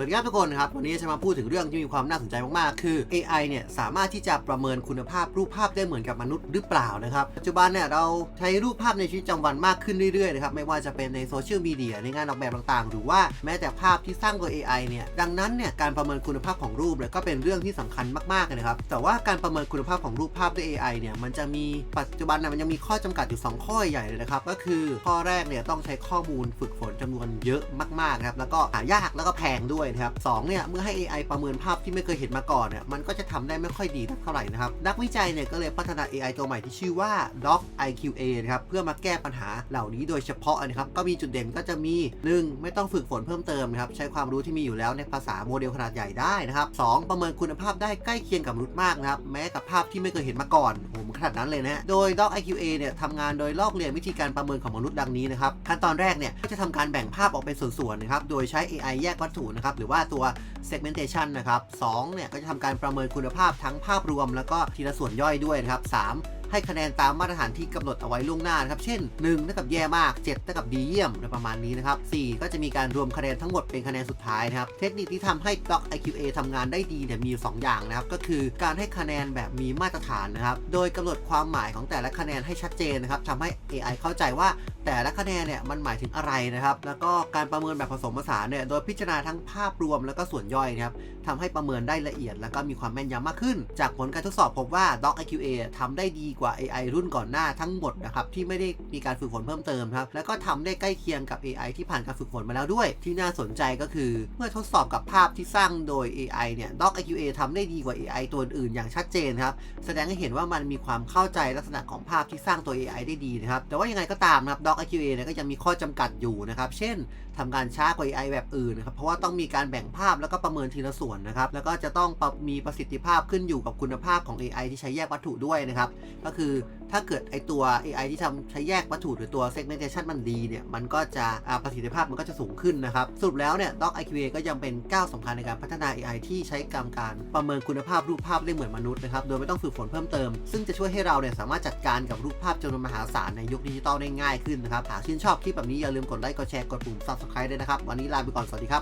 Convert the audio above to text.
สวัสดีครับทุกคนครับวันนี้จะมาพูดถึงเรื่องที่มีความน่าสนใจมากๆ คือ AI เนี่ยสามารถที่จะประเมินคุณภาพรูปภาพได้เหมือนกับมนุษย์หรือเปล่านะครับปัจจุบันเนี่ยเราใช้รูปภาพในชีวิตประจำวันมากขึ้นเรื่อยๆนะครับไม่ว่าจะเป็นในโซเชียลมีเดียในงานออกแบบต่างๆ หรือว่าแม้แต่ภาพที่สร้างโดย AI เนี่ยดังนั้นเนี่ยการประเมินคุณภาพของรูปเนี่ยก็เป็นเรื่องที่สำคัญมากๆเลยนะครับแต่ว่าการประเมินคุณภาพของรูปภาพด้วย AI เนี่ยมันจะมีปัจจุบันเนี่ยมันยังมีข้อจำกัดอยู่ 2 ข้อใหญ่เลยนะครับก็คือข้อแรกเนี่ยต้องใช้ข้อมูลฝึกฝนจำนวนเยอะมากๆครับแล้วก็หายากแล้วก็แพงด้วยนะครับสองเนี่ยเมื่อให้ AI ประเมินภาพที่ไม่เคยเห็นมาก่อนเนี่ยมันก็จะทำได้ไม่ค่อยดีเท่าไหร่นะครับนักวิจัยเนี่ยก็เลยพัฒนา AI ตัวใหม่ที่ชื่อว่า Doc IQA นะครับเพื่อมาแก้ปัญหาเหล่านี้โดยเฉพาะนะครับก็มีจุดเด่นก็จะมี 1. ไม่ต้องฝึกฝนเพิ่มเติมนะครับใช้ความรู้ที่มีอยู่แล้วในภาษาโมเดลขนาดใหญ่ได้นะครับสองประเมินคุณภาพได้ใกล้เคียงกับมนุษย์มากนะครับแม้กับภาพที่ไม่เคยเห็นมาก่อนโอ้โห ขนาดนั้นเลยนะฮะโดย Doc IQA เนี่ยทำงานโดยลอกเรียนวิธีการประเมินของมนุษย์ดังนี้นะครับขั้นตอนแรกเนี่ยก็จะทำการแบ่งภาพออกเป็นส่วนๆนะครับโดยใช้ AI แยกวัตถุนะครับหรือว่าตัว segmentation นะครับสองเนี่ยก็จะทำการประเมินคุณภาพทั้งภาพรวม แล้วก็ทีละส่วนย่อยด้วยนะครับสาม ให้คะแนนตามมาตรฐานที่กำหนดเอาไว้ล่วงหน้านะครับ เช่น1เท่ากับแย่มาก7เท่ากับดีเยี่ยมประมาณนี้นะครับ4ก็จะมีการรวมคะแนนทั้งหมดเป็นคะแนนสุดท้ายนะครับ เทคนิคที่ทำให้ Doc IQA ทำงานได้ดีเนี่ยมีอยู่2อย่างนะครับ ก็คือการให้คะแนนแบบมีมาตรฐานนะครับ โดยกำหนดความหมายของแต่ละคะแนนให้ชัดเจนนะครับทำให้ AI เข้าใจว่า แต่ละคะแนนเนี่ยมันหมายถึงอะไรนะครับ แล้วก็การประเมินแบบผสมผสานเนี่ยโดยพิจารณาทั้งภาพรวมแล้วก็ส่วนย่อยนะครับทำให้ประเมินได้ละเอียด แล้วก็มีความแม่นยำมากขึ้น จากผลการทดสอบพบว่า Doc IQA ทำได้ดีกว่า AI รุ่นก่อนหน้าทั้งหมดนะครับที่ไม่ได้มีการฝึกฝนเพิ่มเติมครับแล้วก็ทำได้ใกล้เคียงกับ AI ที่ผ่านการฝึกฝนมาแล้วด้วย ที่น่าสนใจก็คือ เมื่อทดสอบกับภาพที่สร้างโดย AI เนี่ย Doc IQA ทำได้ดีกว่า AI ตัวอื่นอย่างชัดเจนครับแสดงให้เห็นว่ามันมีความเข้าใจลักษณะของภาพที่สร้างตัว AI ได้ดีนะครับแต่ว่ายังไงก็ตามนะครับ Doc AQA เนี่ยก็ยังมีข้อจำกัดอยู่นะครับ เช่นทำการช้ากว่า AI แบบอื่นนะครับ เพราะว่าต้องมีการแบ่งภาพแล้วก็ประเมินทีละส่วนนะครับ แล้วก็จะต้องมีประสิทธิภาพขึ้นอยู่กับคุณภาพของ AI ที่ใช้แยกวัตถุด้วยนะครับ ก็คือ ถ้าเกิดไอตัว AI ที่ทำใช้แยกวัตถุหรือตัว segmentation มันดีเนี่ย มันก็จะประสิทธิภาพมันก็จะสูงขึ้นนะครับ สรุปแล้วเนี่ย Doc IQA ก็ยังเป็นก้าวสำคัญในการพัฒนา AI ที่ใช้กรรมการประเมินคุณภาพรูปภาพได้เหมือนมนุษย์นะครับ โดยไม่ต้องฝึกฝนเพิ่มเติม ซึ่งจะช่วยให้เราเนี่ยสามารถจัดการกับรูปภาพจำนวนมหาศาลในยุคดิจิตอลได้ง่ายขึ้นนะครับ หากชื่นชอบคลิปแบบนี้อย่าลืมกดไลค์ กดแชร์ กดปุ่ม subscribe ด้วยนะครับ วันนี้ลาไปก่อน สวัสดีครับ